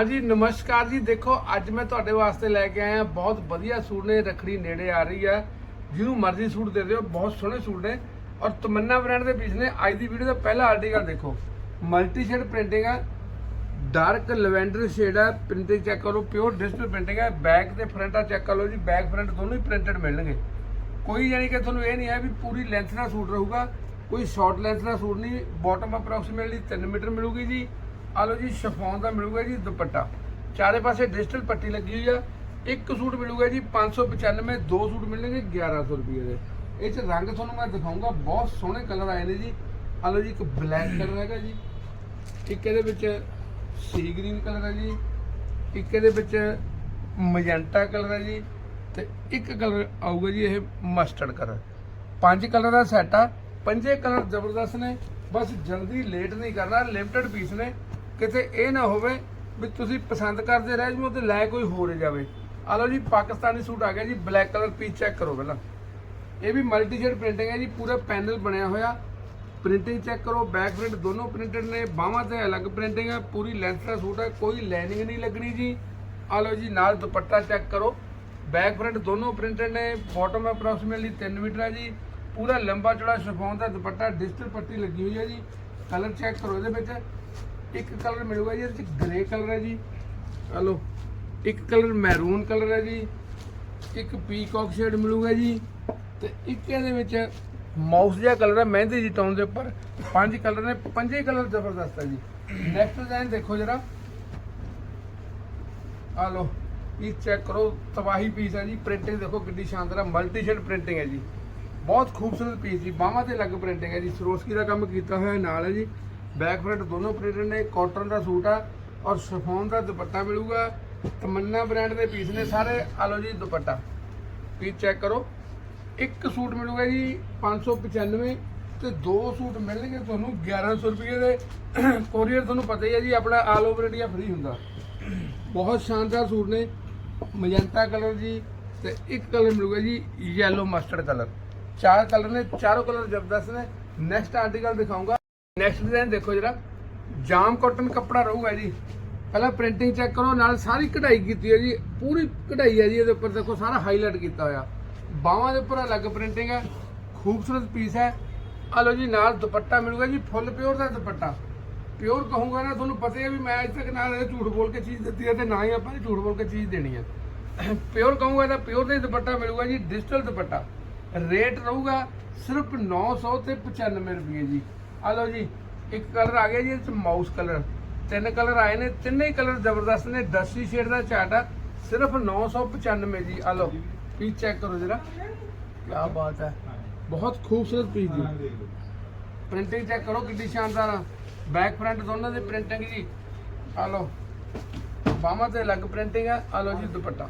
ਹਾਂਜੀ, ਨਮਸਕਾਰ ਜੀ। ਦੇਖੋ, ਅੱਜ ਮੈਂ ਤੁਹਾਡੇ ਵਾਸਤੇ ਲੈ ਕੇ ਆਇਆ ਬਹੁਤ ਵਧੀਆ ਸੂਟ ਨੇ, ਰਖੜੀ ਨੇੜੇ ਆ ਰਹੀ ਹੈ। ਜਿਹਨੂੰ ਮਰਜ਼ੀ ਸੂਟ ਦੇ ਦਿਓ, ਬਹੁਤ ਸੋਹਣੇ ਸੂਟ ਨੇ। ਔਰ ਤਮੰਨਾ ਬ੍ਰਾਂਡ ਦੇ ਪੀਸ ਨੇ। ਅੱਜ ਦੀ ਵੀਡੀਓ ਦਾ ਪਹਿਲਾ ਆਰਟੀਕਲ ਦੇਖੋ। ਮਲਟੀ ਸ਼ੇਡ ਪ੍ਰਿੰਟਿੰਗ ਹੈ ਡਾਰਕ ਲਵੈਂਡਰ ਸ਼ੇਡ ਹੈ ਪ੍ਰਿੰਟਿੰਗ ਚੈੱਕ ਕਰੋ। ਪਿਓਰ ਡਿਜੀਟਲ ਪ੍ਰਿੰਟਿੰਗ ਹੈ ਬੈਕ ਤੇ ਫਰੰਟ ਆ ਚੈੱਕ ਕਰ ਲਓ ਜੀ। ਬੈਕ ਫਰੰਟ ਦੋਨੋਂ ਹੀ ਪ੍ਰਿੰਟਡ ਮਿਲਣਗੇ। ਕੋਈ ਯਾਨੀ ਕਿ ਤੁਹਾਨੂੰ ਇਹ ਨਹੀਂ ਹੈ ਵੀ ਪੂਰੀ ਲੈਂਥ ਦਾ ਸੂਟ ਰਹੂਗਾ। ਕੋਈ ਸ਼ਾਰਟ ਲੈਂਥ ਦਾ ਸੂਟ ਨਹੀਂ। ਬਾਟਮ ਅਪਰੋਕਸੀਮੇਟਲੀ 3 ਮੀਟਰ ਮਿਲੂਗੀ ਜੀ। ਆ ਲਓ ਜੀ, ਸ਼ਫੋਨ ਦਾ ਮਿਲੂਗਾ ਜੀ ਦੁਪੱਟਾ। ਚਾਰੇ ਪਾਸੇ ਡਿਜੀਟਲ ਪੱਟੀ ਲੱਗੀ ਹੋਈ ਆ। ਇੱਕ ਸੂਟ ਮਿਲੂਗਾ ਜੀ 595 ਦੋ ਸੂਟ ਮਿਲਣਗੇ 1100 ਰੁਪਏ ਦੇ। ਇਹ ਚ ਰੰਗ ਤੁਹਾਨੂੰ ਮੈਂ ਦਿਖਾਉਂਗਾ, ਬਹੁਤ ਸੋਹਣੇ ਕਲਰ ਆਏ ਨੇ ਜੀ। ਆ ਲਓ ਜੀ, ਇੱਕ ਬਲੈਕ ਕਲਰ ਹੈਗਾ ਜੀ। ਇੱਕ ਇਹਦੇ ਵਿੱਚ ਸੀ ਗ੍ਰੀਨ ਕਲਰ ਹੈ ਜੀ। ਇੱਕ ਇਹਦੇ ਵਿੱਚ ਮਜੈਂਟਾ ਕਲਰ ਹੈ ਜੀ। ਤੇ ਇੱਕ ਕਲਰ ਆਊਗਾ ਜੀ ਇਹ ਮਸਟਰਡ ਕਲਰ। ਪੰਜ ਕਲਰ ਦਾ ਸੈੱਟ ਆ। ਪੰਜੇ ਕਲਰ ਜ਼ਬਰਦਸਤ ਨੇ। ਬਸ ਜਲਦੀ ਲੇਟ ਨਹੀਂ ਕਰਨਾ, ਲਿਮਟਿਡ ਪੀਸ ਨੇ। ਕਿਤੇ ਇਹ ਨਾ ਹੋਵੇ ਵੀ ਤੁਸੀਂ ਪਸੰਦ ਕਰਦੇ ਰਹਿ ਜਾਓ ਤੇ ਲੈ ਕੋਈ ਹੋਰ ਹੀ ਜਾਵੇ। ਆ ਲਓ ਜੀ, ਪਾਕਿਸਤਾਨੀ ਸੂਟ ਆ ਗਿਆ ਜੀ ਬਲੈਕ ਕਲਰ ਪੀਸ ਚੈੱਕ ਕਰੋ ਪਹਿਲਾਂ। ਇਹ ਵੀ ਮਲਟੀ ਸ਼ੇਡ ਪ੍ਰਿੰਟਿੰਗ ਹੈ ਜੀ, ਪੂਰਾ ਪੈਨਲ ਬਣਿਆ ਹੋਇਆ। ਪ੍ਰਿੰਟਿੰਗ ਚੈੱਕ ਕਰੋ ਬੈਕ ਪ੍ਰਿੰਟ ਦੋਨੋਂ ਪ੍ਰਿੰਟਡ ਨੇ, ਬਾਹਾਂ ਤੇ ਅਲੱਗ ਪ੍ਰਿੰਟਿੰਗ ਹੈ, ਪੂਰੀ ਲੈਂਥ ਦਾ ਸੂਟ ਹੈ, ਕੋਈ ਲਾਈਨਿੰਗ ਨਹੀਂ ਲੱਗਣੀ ਜੀ। ਆ ਲਓ ਜੀ, ਨਾਲ ਦੁਪੱਟਾ ਚੈੱਕ ਕਰੋ। ਬੈਕ ਪ੍ਰਿੰਟ ਦੋਨੋਂ ਪ੍ਰਿੰਟਡ ਨੇ ਬਾਟਮ ਅਪਰੋਕਸੀਮੇਟਲੀ 3 ਮੀਟਰ ਹੈ ਜੀ। ਪੂਰਾ ਲੰਬਾ ਚੌੜਾ ਸ਼ਿਫੋਨ ਦਾ ਦੁਪੱਟਾ ਡਿਜੀਟਲ ਪੱਟੀ ਲੱਗੀ ਹੋਈ ਹੈ ਜੀ। ਕਲਰ ਚੈੱਕ ਕਰੋ ਇਹਦੇ ਵਿੱਚ। ਇੱਕ ਕਲਰ ਮਿਲੂਗਾ ਜੀ, ਇਹਦੇ ਵਿੱਚ ਗ੍ਰੇ ਕਲਰ ਹੈ ਜੀ। ਆ ਲਓ, ਇੱਕ ਕਲਰ ਮੈਰੂਨ ਕਲਰ ਹੈ ਜੀ। ਇੱਕ ਪੀਕੌਕ ਸ਼ੇਡ ਮਿਲੂਗਾ ਜੀ। ਤੇ ਇੱਕ ਇਹਦੇ ਵਿੱਚ ਮਾਊਸ ਜਿਹਾ ਕਲਰ ਹੈ, ਮਹਿੰਦੀ ਜੀ ਟੋਨ ਦੇ ਉੱਪਰ। ਪੰਜ ਕਲਰ ਨੇ, ਪੰਜੇ ਕਲਰ ਜ਼ਬਰਦਸਤ ਹੈ ਜੀ। ਨੈਕਸਟ ਡਿਜ਼ਾਈਨ ਦੇਖੋ ਜਰਾ। ਆ ਲਓ, ਇਹ ਚੈੱਕ ਕਰੋ, ਤਬਾਹੀ ਪੀਸ ਹੈ ਜੀ। ਪ੍ਰਿੰਟਿੰਗ ਦੇਖੋ ਕਿੰਨੀ ਸ਼ਾਨਦਾਰ ਹੈ ਮਲਟੀ ਸ਼ੇਡ ਪ੍ਰਿੰਟਿੰਗ ਹੈ ਜੀ। ਬਹੁਤ ਖੂਬਸੂਰਤ ਪੀਸ ਜੀ, ਬਾਹਾਂ ਤੇ ਲੱਗ ਪ੍ਰਿੰਟਿੰਗ ਹੈ ਜੀ। ਸਰੋਸਕੀ ਦਾ ਕੰਮ ਕੀਤਾ ਹੋਇਆ ਨਾਲ ਹੈ ਜੀ। ਬੈਕ ਫਰੰਟ ਦੋਨੋਂ ਪ੍ਰਿੰਟਡ ਨੇ ਕਾਟਨ ਦਾ ਸੂਟ ਆ ਔਰ ਸ਼ਫੋਨ ਦਾ ਦੁਪੱਟਾ ਮਿਲੂਗਾ। ਤਮੰਨਾ ਬ੍ਰਾਂਡ ਦੇ ਪੀਸ ਨੇ ਸਾਰੇ। ਆ ਲਓ ਜੀ ਦੁਪੱਟਾ। ਪੀਸ ਚੈੱਕ ਕਰੋ। ਇੱਕ ਸੂਟ ਮਿਲੂਗਾ ਜੀ 595 ਤੇ ਦੋ ਸੂਟ ਮਿਲਣਗੇ ਤੁਹਾਨੂੰ 1100 ਰੁਪਏ ਦੇ। ਕੋਰੀਅਰ ਤੁਹਾਨੂੰ ਪਤਾ ਹੀ ਹੈ ਜੀ, ਆਪਣਾ ਆਲ ਓਵਰ ਇੰਡੀਆ ਫ੍ਰੀ ਹੁੰਦਾ। ਬਹੁਤ ਸ਼ਾਨਦਾਰ ਸੂਟ ਨੇ। ਮਜੰਤਾ ਕਲਰ ਜੀ ਤੇ ਇੱਕ ਕਲਰ ਮਿਲੂਗਾ ਜੀ ਯੈਲੋ ਮਸਟਰਡ ਕਲਰ ਚਾਰ ਕਲਰ ਨੇ, ਚਾਰੋਂ ਕਲਰ ਜ਼ਬਰਦਸਤ ਨੇ। ਨੈਕਸਟ ਆਰਟੀਕਲ ਦਿਖਾਉਂਗਾ ਨੈਕਸਟ ਡਿਜ਼ਾਈਨ ਦੇਖੋ ਜਰਾ। ਜਾਮ ਕਾਟਨ ਕੱਪੜਾ ਰਹੂਗਾ ਜੀ। ਪਹਿਲਾਂ ਪ੍ਰਿੰਟਿੰਗ ਚੈੱਕ ਕਰੋ, ਨਾਲ ਸਾਰੀ ਕਢਾਈ ਕੀਤੀ ਹੈ ਜੀ। ਪੂਰੀ ਕਢਾਈ ਹੈ ਜੀ, ਇਹਦੇ ਉੱਪਰ ਦੇਖੋ ਸਾਰਾ ਹਾਈਲਾਈਟ ਕੀਤਾ ਹੋਇਆ। ਬਾਹਾਂ ਦੇ ਉੱਪਰ ਅਲੱਗ ਪ੍ਰਿੰਟਿੰਗ ਹੈ। ਖੂਬਸੂਰਤ ਪੀਸ ਹੈ। ਆ ਲਓ ਜੀ, ਨਾਲ ਦੁਪੱਟਾ ਮਿਲੂਗਾ ਜੀ ਫੁੱਲ ਪਿਓਰ ਦਾ ਦੁਪੱਟਾ। ਪਿਓਰ ਕਹੂੰਗਾ ਨਾ, ਤੁਹਾਨੂੰ ਪਤਾ ਹੀ ਹੈ ਵੀ ਮੈਂ ਅੱਜ ਤੱਕ ਨਾ ਇਹ ਝੂਠ ਬੋਲ ਕੇ ਚੀਜ਼ ਦਿੱਤੀ ਹੈ ਤੇ ਨਾ ਹੀ ਆਪਾਂ ਨੇ ਝੂਠ ਬੋਲ ਕੇ ਚੀਜ਼ ਦੇਣੀ ਹੈ। ਪਿਓਰ ਕਹੂੰਗਾ ਤਾਂ ਪਿਓਰ ਦਾ ਹੀ ਦੁਪੱਟਾ ਮਿਲੂਗਾ ਜੀ ਡਿਜੀਟਲ ਦੁਪੱਟਾ। ਰੇਟ ਰਹੂਗਾ ਸਿਰਫ 900 ਤੇ 95 ਰੁਪਏ ਜੀ। ਆ ਲਓ ਜੀ, ਇੱਕ ਕਲਰ ਆ ਗਿਆ ਜੀ, ਇਹ ਮਾਊਸ ਕਲਰ ਤਿੰਨ ਕਲਰ ਆਏ ਨੇ, ਤਿੰਨੇ ਕਲਰ ਜ਼ਬਰਦਸਤ ਨੇ। ਦਸੀ ਸ਼ੇਡ ਦਾ ਚਾਰਟ ਆ, ਸਿਰਫ 995 ਜੀ। ਆ ਲਓ ਪੀਸ ਚੈੱਕ ਕਰੋ ਜਰਾ। ਕੀ ਬਾਤ ਹੈ। ਬਹੁਤ ਖੂਬਸੂਰਤ ਪੀਸ ਜੀ। ਪ੍ਰਿੰਟਿੰਗ ਚੈੱਕ ਕਰੋ ਕਿੰਨੀ ਸ਼ਾਨਦਾਰ ਆ। ਬੈਕ ਫਰੰਟ ਦੋਨਾਂ ਦੇ ਪ੍ਰਿੰਟਿੰਗ ਜੀ। ਆ ਲਓ, ਬਾਹਾਂ ਤੇ ਅਲੱਗ ਪ੍ਰਿੰਟਿੰਗ ਆ। ਆ ਲਓ ਜੀ, ਦੁਪੱਟਾ।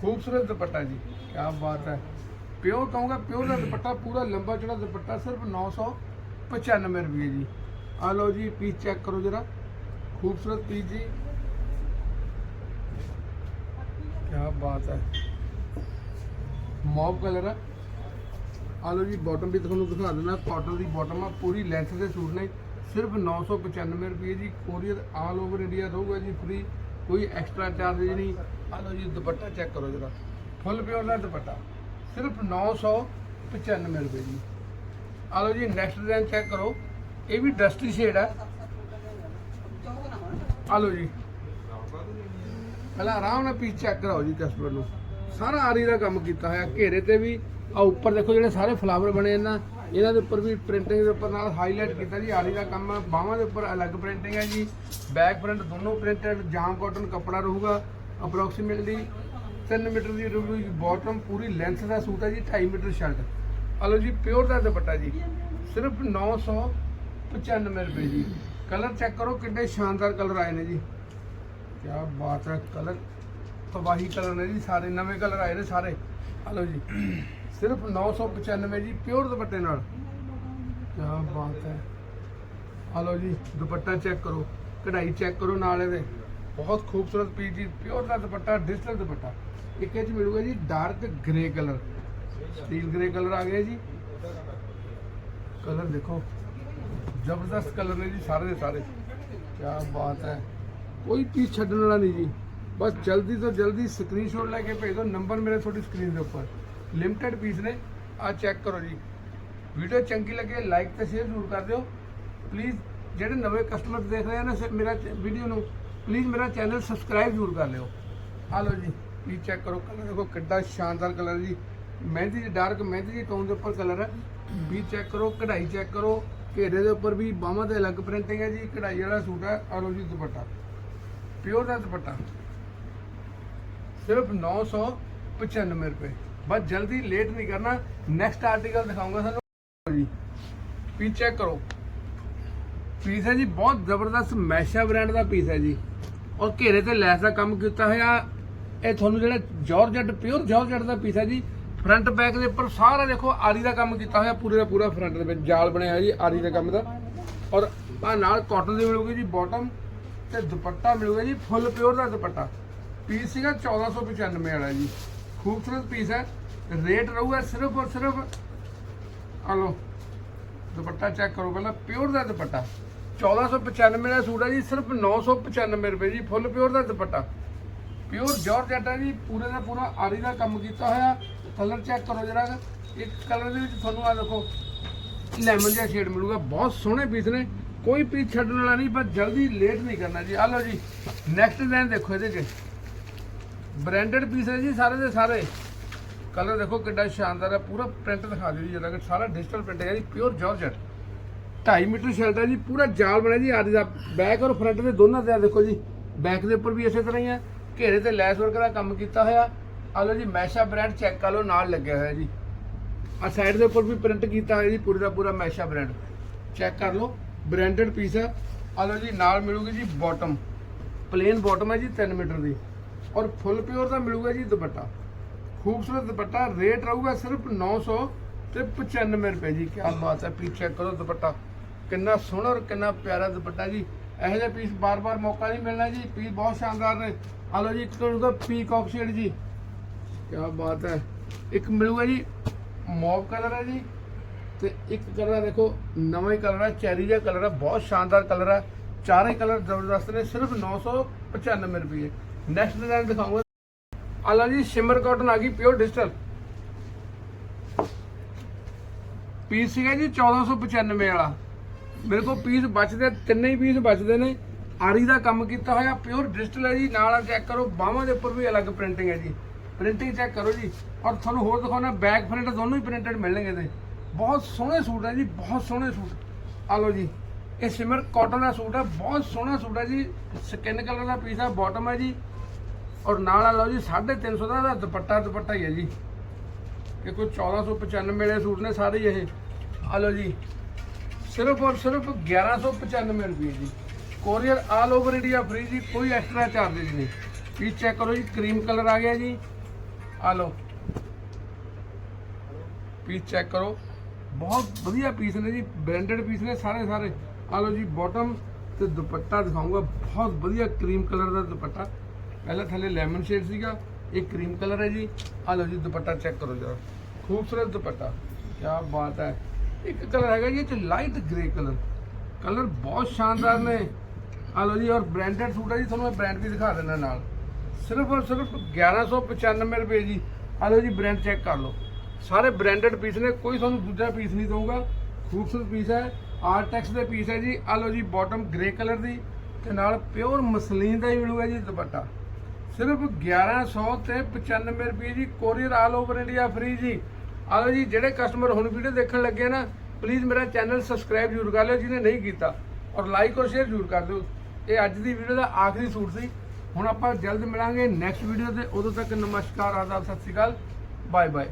ਖੂਬਸੂਰਤ ਦੁਪੱਟਾ ਜੀ। ਕੀ ਬਾਤ ਹੈ। ਪਿਓਰ ਕਹੂੰਗਾ ਪਿਓਰ ਦਾ ਦੁਪੱਟਾ, ਪੂਰਾ ਲੰਬਾ ਚੌੜਾ ਦੁਪੱਟਾ, ਸਿਰਫ 995 ਰੁਪਏ ਜੀ। ਆ ਲਓ ਜੀ, ਪੀਸ ਚੈੱਕ ਕਰੋ ਜਰਾ। ਖੂਬਸੂਰਤ ਪੀਸ ਜੀ। ਕੀ ਬਾਤ ਹੈ। ਮੌਬ ਕਲਰ ਹੈ ਆ ਲਓ ਜੀ ਬਾਟਮ ਵੀ ਤੁਹਾਨੂੰ ਦਿਖਾ ਦਿੰਦਾ। ਕਾਟਨ ਦੀ ਬਾਟਮ ਆ, ਪੂਰੀ ਲੈਂਥ ਦੇ ਸੂਟ ਨੇ। ਸਿਰਫ 995 ਰੁਪਏ ਜੀ। ਕੋਰੀਅਰ ਆਲ ਓਵਰ ਇੰਡੀਆ ਰਹੂਗਾ ਜੀ ਫ੍ਰੀ ਕੋਈ ਐਕਸਟਰਾ ਚਾਰਜ ਨਹੀਂ। ਆ ਲਓ ਜੀ, ਦੁਪੱਟਾ ਚੈੱਕ ਕਰੋ ਜਰਾ। ਫੁੱਲ ਪਿਓਰ ਦਾ ਦੁਪੱਟਾ। ਸਿਰਫ 995 ਰੁਪਏ ਜੀ। ਆ ਲਓ ਜੀ ਨੈਕਸਟ ਡਿਜ਼ਾਈਨ ਚੈੱਕ ਕਰੋ। ਇਹ ਵੀ ਡਸਟੀ ਸ਼ੇਡ ਹੈ ਆ ਲਓ ਜੀ। ਪਹਿਲਾਂ ਆਰਾਮ ਨਾਲ ਪੀਸ ਚੈੱਕ ਕਰਾਓ ਜੀ ਕਸਟਮਰ ਨੂੰ। ਸਾਰਾ ਆਰੀ ਦਾ ਕੰਮ ਕੀਤਾ ਹੋਇਆ, ਘੇਰੇ ਤੇ ਵੀ। ਆ ਉੱਪਰ ਦੇਖੋ ਜਿਹੜੇ ਸਾਰੇ ਫਲਾਵਰ ਬਣੇ ਇਹਨਾਂ ਇਹਨਾਂ ਦੇ ਉੱਪਰ ਵੀ ਪ੍ਰਿੰਟਿੰਗ ਦੇ ਉੱਪਰ ਨਾਲ ਹਾਈਲਾਈਟ ਕੀਤਾ ਜੀ, ਆਰੀ ਦਾ ਕੰਮ। ਹੈ ਬਾਹਾਂ ਦੇ ਉੱਪਰ ਅਲੱਗ ਪ੍ਰਿੰਟਿੰਗ ਹੈ ਜੀ। ਬੈਕ ਪ੍ਰਿੰਟ ਦੋਨੋਂ ਪ੍ਰਿੰਟਡ ਜਾਮ ਕਾਟਨ ਕੱਪੜਾ ਰਹੂਗਾ ਅਪਰੋਕਸੀਮੇਟਲੀ 3 ਮੀਟਰ ਦੀ ਰਹੂਗੀ ਬਾਟਮ ਪੂਰੀ ਲੈਂਥ ਦਾ ਸੂਟ ਹੈ ਜੀ 2.5 ਮੀਟਰ ਸ਼ਰਟ ਆ ਜੀ, ਪਿਓਰ ਦਾ ਦੁਪੱਟਾ ਜੀ। ਸਿਰਫ 995 ਰੁਪਏ ਜੀ। ਕਲਰ ਚੈੱਕ ਕਰੋ ਕਿੰਨੇ ਸ਼ਾਨਦਾਰ ਕਲਰ ਆਏ ਨੇ ਜੀ। ਕੀ ਬਾਤ ਹੈ, ਕਲਰ ਤਬਾਹੀ ਕਲਰ ਨੇ ਜੀ ਸਾਰੇ, ਨਵੇਂ ਕਲਰ ਆਏ ਨੇ ਸਾਰੇ। ਆ ਜੀ, ਸਿਰਫ 995 ਜੀ, ਪਿਓਰ ਦੁਪੱਟੇ ਨਾਲ। ਕੀ ਬਾਤ ਹੈ। ਆ ਜੀ, ਦੁਪੱਟਾ ਚੈੱਕ ਕਰੋ, ਕਢਾਈ ਚੈੱਕ ਕਰੋ ਨਾਲ ਇਹਦੇ। ਬਹੁਤ ਖੂਬਸੂਰਤ ਪੀਸ ਜੀ, ਪਿਓਰ ਦਾ ਦੁਪੱਟਾ, ਡਿਜੀਟਲ ਦੁਪੱਟਾ। ਇੱਕ ਇਹ ਚ ਮਿਲੂਗਾ ਜੀ, dark grey colour. Steel grey colour ਆ ਗਿਆ ਜੀ। ਕਲਰ ਦੇਖੋ। ਜ਼ਬਰਦਸਤ ਕਲਰ ਨੇ ਜੀ ਸਾਰੇ ਦੇ ਸਾਰੇ। ਕੀ ਬਾਤ ਹੈ। ਕੋਈ ਪੀਸ ਛੱਡਣ ਵਾਲਾ ਨਹੀਂ ਜੀ। ਬਸ ਜਲਦੀ ਤੋਂ ਜਲਦੀ ਸਕਰੀਨਸ਼ਾਟ ਲੈ ਕੇ ਭੇਜ ਦਿਓ। ਨੰਬਰ ਮੇਰੇ ਤੁਹਾਡੀ ਸਕਰੀਨ ਦੇ ਉੱਪਰ। ਲਿਮਟਿਡ ਪੀਸ ਨੇ। ਆ ਚੈੱਕ ਕਰੋ ਜੀ। ਵੀਡੀਓ ਚੰਗੀ ਲੱਗੇ ਲਾਈਕ ਤੇ ਸ਼ੇਅਰ ਜ਼ਰੂਰ ਕਰ ਦਿਓ। ਪਲੀਜ਼ ਜਿਹੜੇ ਨਵੇਂ ਕਸਟਮਰ ਦੇਖ ਰਹੇ ਆ ਨਾ ਮੇਰਾ ਵੀਡੀਓ ਨੂੰ ਪਲੀਜ਼ ਮੇਰਾ ਚੈਨਲ ਸਬਸਕ੍ਰਾਈਬ ਜ਼ਰੂਰ ਕਰ ਲਿਓ। ਆ ਲਓ ਜੀ। ਪਲੀਜ਼ ਚੈੱਕ ਕਰੋ। ਕਲਰ ਦੇਖੋ ਕਿੱਡਾ ਸ਼ਾਨਦਾਰ ਕਲਰ ਜੀ। ਮਹਿੰਦੀ ਦੀ ਡਾਰਕ ਮਹਿੰਦੀ ਦੀ ਟੋਨ ਦੇ ਉੱਪਰ ਕਲਰ ਹੈ। ਵੀ ਚੈੱਕ ਕਰੋ, ਕਢਾਈ ਚੈੱਕ ਕਰੋ। ਘੇਰੇ ਦੇ ਉੱਪਰ ਵੀ ਬਾਹਾਂ ਤੇ ਅਲੱਗ ਪ੍ਰਿੰਟਿੰਗ ਹੈ ਜੀ, ਕਢਾਈ ਵਾਲਾ ਸੂਟ ਹੈ ਆਲੋ ਜੀ ਦੁਪੱਟਾ। ਪਿਓਰ ਦਾ ਦੁਪੱਟਾ। ਸਿਰਫ 995 ਰੁਪਏ। ਬਸ ਜਲਦੀ ਲੇਟ ਨਹੀਂ ਕਰਨਾ। ਨੈਕਸਟ ਆਰਟੀਕਲ ਦਿਖਾਉਂਗਾ ਤੁਹਾਨੂੰ। ਜੀ। ਪੀਸ ਚੈੱਕ ਕਰੋ। ਪੀਸ ਹੈ ਜੀ, ਬਹੁਤ ਜ਼ਬਰਦਸਤ ਮੈਸ਼ਾ ਬ੍ਰਾਂਡ ਦਾ ਪੀਸ ਹੈ ਜੀ। ਔਰ ਘੇਰੇ ਤੇ ਲੈਸ ਦਾ ਕੰਮ ਕੀਤਾ ਹੋਇਆ। ਇਹ ਤੁਹਾਨੂੰ ਜਿਹੜਾ ਜਾਰਜਟ ਪਿਓਰ ਜਾਰਜਟ ਦਾ ਪੀਸ ਹੈ ਜੀ ਫਰੰਟ ਬੈਕ ਦੇ ਉੱਪਰ ਸਾਰਾ ਦੇਖੋ ਆਰੀ ਦਾ ਕੰਮ ਕੀਤਾ ਹੋਇਆ, ਪੂਰੇ ਦਾ ਪੂਰਾ ਫਰੰਟ ਦੇ ਵਿੱਚ ਜਾਲ ਬਣਿਆ ਹੋਇਆ ਜੀ, ਆਰੀ ਦੇ ਕੰਮ ਦਾ। ਔਰ ਆ ਨਾਲ ਕਾਟਨ ਦੀ ਮਿਲੂਗੀ ਜੀ ਬਾਟਮ ਤੇ ਦੁਪੱਟਾ ਮਿਲੂਗਾ ਜੀ ਫੁੱਲ ਪਿਓਰ ਦਾ ਦੁਪੱਟਾ। ਪੀਸ ਸੀਗਾ 1495 ਵਾਲਾ ਜੀ। ਖੂਬਸੂਰਤ ਪੀਸ ਹੈ ਰੇਟ ਰਹੂਗਾ ਸਿਰਫ ਔਰ ਸਿਰਫ ਆ ਲਓ, ਦੁਪੱਟਾ ਚੈੱਕ ਕਰੋ ਪਹਿਲਾਂ ਪਿਓਰ ਦਾ ਦੁਪੱਟਾ। 1495 ਦਾ ਸੂਟ ਹੈ ਜੀ, ਸਿਰਫ 995 ਰੁਪਏ ਜੀ ਫੁੱਲ ਪਿਓਰ ਦਾ ਦੁਪੱਟਾ। ਪਿਓਰ ਜਾਰਜਟ ਹੈ ਜੀ, ਪੂਰੇ ਦਾ ਪੂਰਾ ਆਰੀ ਦਾ ਕੰਮ ਕੀਤਾ ਹੋਇਆ। ਕਲਰ ਚੈੱਕ ਕਰੋ ਜਰਾ ਇੱਕ ਕਲਰ ਦੇ ਵਿੱਚ ਤੁਹਾਨੂੰ ਆ ਦੇਖੋ, ਲੈਮਨ ਜਿਹਾ ਸ਼ੇਡ ਮਿਲੂਗਾ। ਬਹੁਤ ਸੋਹਣੇ ਪੀਸ ਨੇ। ਕੋਈ ਪੀਸ ਛੱਡਣ ਵਾਲਾ ਨਹੀਂ, ਪਰ ਜਲਦੀ ਲੇਟ ਨਹੀਂ ਕਰਨਾ ਜੀ। ਆ ਲਓ ਜੀ। ਨੈਕਸਟ ਡਿਜ਼ਾਈਨ ਦੇਖੋ ਇਹਦੇ 'ਚ। ਬ੍ਰਾਂਡਡ ਪੀਸ ਹੈ ਜੀ ਸਾਰੇ ਦੇ ਸਾਰੇ। ਕਲਰ ਦੇਖੋ ਕਿੱਡਾ ਸ਼ਾਨਦਾਰ ਹੈ ਪੂਰਾ ਪ੍ਰਿੰਟ ਦਿਖਾ ਦਿਓ ਜੀ ਜਿਹੜਾ ਕਿ। ਸਾਰਾ ਡਿਜੀਟਲ ਪ੍ਰਿੰਟ ਹੈ ਜੀ ਪਿਓਰ ਜਾਰਜਟ 2.5 ਮੀਟਰ ਸ਼ਰਟ ਹੈ ਜੀ, ਪੂਰਾ ਜਾਲ ਬਣਿਆ ਜੀ। ਆਰੀ ਦਾ ਬੈਕ ਔਰ ਫਰੰਟ ਦੇ ਦੋਨਾਂ ਤੇ ਆ ਦੇਖੋ ਜੀ। ਬੈਕ ਦੇ ਉੱਪਰ ਵੀ ਇਸੇ ਤਰ੍ਹਾਂ ਹੀ ਹੈ ਘੇਰੇ ਤੇ ਲੈਸ ਵਰਕ ਦਾ ਕੰਮ ਕੀਤਾ ਹੋਇਆ। ਆ ਲਓ ਜੀ, ਮੈਸ਼ਾ ਬ੍ਰਾਂਡ ਚੈੱਕ ਕਰ ਲਓ, ਨਾਲ ਲੱਗਿਆ ਹੋਇਆ ਜੀ। ਆ ਸਾਈਡ ਦੇ ਉੱਪਰ ਵੀ ਪ੍ਰਿੰਟ ਕੀਤਾ ਹੋਇਆ ਜੀ, ਪੂਰੇ ਦਾ ਪੂਰਾ ਮੈਸ਼ਾ ਬ੍ਰਾਂਡ। ਚੈੱਕ ਕਰ ਲਓ ਬ੍ਰਾਂਡਡ ਪੀਸ ਹੈ ਆ ਲਓ ਜੀ, ਨਾਲ ਮਿਲੂਗੀ ਜੀ ਬਾਟਮ ਪਲੇਨ ਬਾਟਮ ਹੈ ਜੀ 3 ਮੀਟਰ ਦੀ। ਔਰ ਫੁੱਲ ਪਿਓਰ ਦਾ ਮਿਲੂਗਾ ਜੀ ਦੁਪੱਟਾ। ਖੂਬਸੂਰਤ ਦੁਪੱਟਾ ਰੇਟ ਰਹੂਗਾ ਸਿਰਫ 900 ਤੇ 95 ਰੁਪਏ ਜੀ। ਕੀ ਬਾਤ ਹੈ ਪੀਸ ਚੈੱਕ ਕਰੋ ਦੁਪੱਟਾ। ਕਿੰਨਾ ਸੋਹਣਾ ਔਰ ਕਿੰਨਾ ਪਿਆਰਾ ਦੁਪੱਟਾ ਜੀ। ਇਹੋ ਜਿਹੇ ਪੀਸ ਬਾਰ-ਬਾਰ ਮੌਕਾ ਨਹੀਂ ਮਿਲਣਾ ਜੀ ਪੀਸ ਬਹੁਤ ਸ਼ਾਨਦਾਰ ਨੇ। ਆ ਲਓ ਜੀ, ਇੱਕ ਮਿਲੂਗਾ ਪੀਕੌਕ ਸ਼ੇਡ ਜੀ। ਕੀ ਬਾਤ ਹੈ। ਇੱਕ ਮਿਲੂਗਾ ਜੀ ਮੌਵ ਕਲਰ ਹੈ ਜੀ। ਤੇ ਇੱਕ ਕਲਰ ਹੈ ਦੇਖੋ, ਨਵਾਂ ਹੀ ਕਲਰ ਹੈ ਚੈਰੀ ਜਿਹਾ ਕਲਰ ਹੈ ਬਹੁਤ ਸ਼ਾਨਦਾਰ ਕਲਰ ਹੈ ਚਾਰੇ ਕਲਰ ਜ਼ਬਰਦਸਤ ਨੇ, ਸਿਰਫ 995 ਰੁਪਏ। ਨੈਕਸਟ ਡਿਜ਼ਾਈਨ ਦਿਖਾਉਂਗਾ। ਆਲਾ ਜੀ ਸ਼ਿਮਰ ਕਾਟਨ ਆ ਗਈ ਪਿਓਰ ਡਿਜੀਟਲ ਪੀਸ ਸੀਗਾ ਜੀ 1495 ਵਾਲਾ। ਮੇਰੇ ਕੋਲ ਪੀਸ ਬਚਦੇ ਤਿੰਨੇ ਹੀ ਪੀਸ ਬਚਦੇ ਨੇ। ਆਰੀ ਦਾ ਕੰਮ ਕੀਤਾ ਹੋਇਆ ਪਿਓਰ ਡਿਜੀਟਲ ਹੈ ਜੀ, ਨਾਲ ਚੈੱਕ ਕਰੋ, ਬਾਹਾਂ ਦੇ ਉੱਪਰ ਵੀ ਅਲੱਗ ਪ੍ਰਿੰਟਿੰਗ ਹੈ ਜੀ। ਪ੍ਰਿੰਟਿੰਗ ਚੈੱਕ ਕਰੋ ਜੀ। ਔਰ ਤੁਹਾਨੂੰ ਹੋਰ ਦਿਖਾਉਣਾ ਬੈਕ ਪ੍ਰਿੰਟ ਦੋਨੋਂ ਹੀ ਪ੍ਰਿੰਟਡ ਮਿਲਣਗੇ ਤੇ। ਬਹੁਤ ਸੋਹਣੇ ਸੂਟ ਹੈ ਜੀ, ਬਹੁਤ ਸੋਹਣੇ ਸੂਟ। ਆ ਲਓ ਜੀ, ਇਹ ਸਿਮਰ ਕਾਟਨ ਦਾ ਸੂਟ ਹੈ ਬਹੁਤ ਸੋਹਣਾ ਸੂਟ ਹੈ ਜੀ। ਸਕਿਨ ਕਲਰ ਦਾ ਪੀਸ ਹੈ ਬਾਟਮ ਹੈ ਜੀ। ਔਰ ਨਾਲ ਆ ਲਓ ਜੀ 350 ਦਾ ਇਹਦਾ ਦੁਪੱਟਾ ਦੁਪੱਟਾ ਹੀ ਹੈ ਜੀ। ਇਹ ਕੋਈ 1495 ਦੇ ਸੂਟ ਨੇ ਸਾਰੇ ਹੀ ਇਹ। ਆ ਲਓ ਜੀ, ਸਿਰਫ ਔਰ ਸਿਰਫ 1195 ਰੁਪਏ ਜੀ। Courier all over India free ਜੀ, ਕੋਈ ਐਕਸਟਰਾ ਚਾਰजेस ਨਹੀਂ। ਪੀਸ ਚੈੱਕ ਕਰੋ ਜੀ ਕਰੀਮ ਕਲਰ ਆ ਗਿਆ ਜੀ। ਆ ਲਓ। ਪੀਸ ਚੈੱਕ ਕਰੋ। ਬਹੁਤ ਵਧੀਆ ਪੀਸ ਨੇ ਜੀ ਬ੍ਰਾਂਡਡ ਪੀਸ ਨੇ ਸਾਰੇ ਸਾਰੇ। ਆ ਲਓ ਜੀ ਬਾਟਮ ਤੇ ਦੁਪੱਟਾ ਦਿਖਾਉਂਗਾ। ਬਹੁਤ ਵਧੀਆ ਕਰੀਮ ਕਲਰ ਦਾ ਦੁਪੱਟਾ। ਪਹਿਲਾਂ ਥੱਲੇ ਲੈਮਨ ਸ਼ੇਡ ਸੀਗਾ, ਇਹ ਕਰੀਮ ਕਲਰ ਹੈ ਜੀ। ਆ ਲਓ ਜੀ, ਦੁਪੱਟਾ ਚੈੱਕ ਕਰੋ ਜਰਾ। ਖੂਬਸੂਰਤ ਦੁਪੱਟਾ। ਕੀ ਬਾਤ ਹੈ। ਇੱਕ ਕਲਰ ਹੈਗਾ ਜੀ, ਇਹ ਚ ਲਾਈਟ ਗ੍ਰੇ ਕਲਰ ਕਲਰ ਬਹੁਤ ਸ਼ਾਨਦਾਰ ਨੇ। ਆ ਲਓ ਜੀ, ਔਰ ਬ੍ਰਾਂਡਡ ਸੂਟ ਹੈ ਜੀ, ਤੁਹਾਨੂੰ ਮੈਂ ਬ੍ਰਾਂਡ ਵੀ ਦਿਖਾ ਦਿੰਦਾ ਨਾਲ। ਸਿਰਫ ਔਰ ਸਿਰਫ 1195 ਰੁਪਏ ਜੀ। ਆ ਲਓ ਜੀ ਬ੍ਰਾਂਡ ਚੈੱਕ ਕਰ ਲਓ। ਸਾਰੇ ਬ੍ਰਾਂਡਡ ਪੀਸ ਨੇ, ਕੋਈ ਤੁਹਾਨੂੰ ਦੂਜਾ ਪੀਸ ਨਹੀਂ ਦਊਗਾ। ਖੂਬਸੂਰਤ ਪੀਸ ਹੈ। ਆਰਟੈਕਸ ਦੇ ਪੀਸ ਹੈ ਜੀ। ਆ ਲਓ ਜੀ ਬਾਟਮ ਗ੍ਰੇ ਕਲਰ ਦੀ। ਤੇ ਨਾਲ ਪਿਓਰ ਮਸਲੀਨ ਦਾ ਹੀ ਮਿਲੂਗਾ ਜੀ ਦੁਪੱਟਾ। ਸਿਰਫ 1100 ਤੇ 95 ਰੁਪਏ ਜੀ। Courier all over India free ਜੀ। ਆ ਲਓ ਜੀ, ਜਿਹੜੇ ਕਸਟਮਰ ਹੁਣ ਵੀਡੀਓ ਦੇਖਣ ਲੱਗੇ ਨਾ ਪਲੀਜ਼ ਮੇਰਾ ਚੈਨਲ ਸਬਸਕ੍ਰਾਈਬ ਜ਼ਰੂਰ ਕਰ ਲਿਓ। ਜਿਹਨੇ ਨਹੀਂ ਕੀਤਾ, ਔਰ ਲਾਈਕ ਔਰ ਸ਼ੇਅਰ ਜ਼ਰੂਰ ਕਰ ਦਿਓ। ਇਹ ਅੱਜ ਦੀ ਵੀਡੀਓ ਦਾ ਆਖਰੀ ਸੂਟ ਸੀ। ਹੁਣ ਆਪਾਂ ਜਲਦ ਮਿਲਾਂਗੇ ਨੈਕਸਟ ਵੀਡੀਓ ਤੇ। ਉਦੋਂ ਤੱਕ ਨਮਸਕਾਰ, ਆਦਾਬ, ਸਤਿ ਸ਼੍ਰੀ ਅਕਾਲ। Bye bye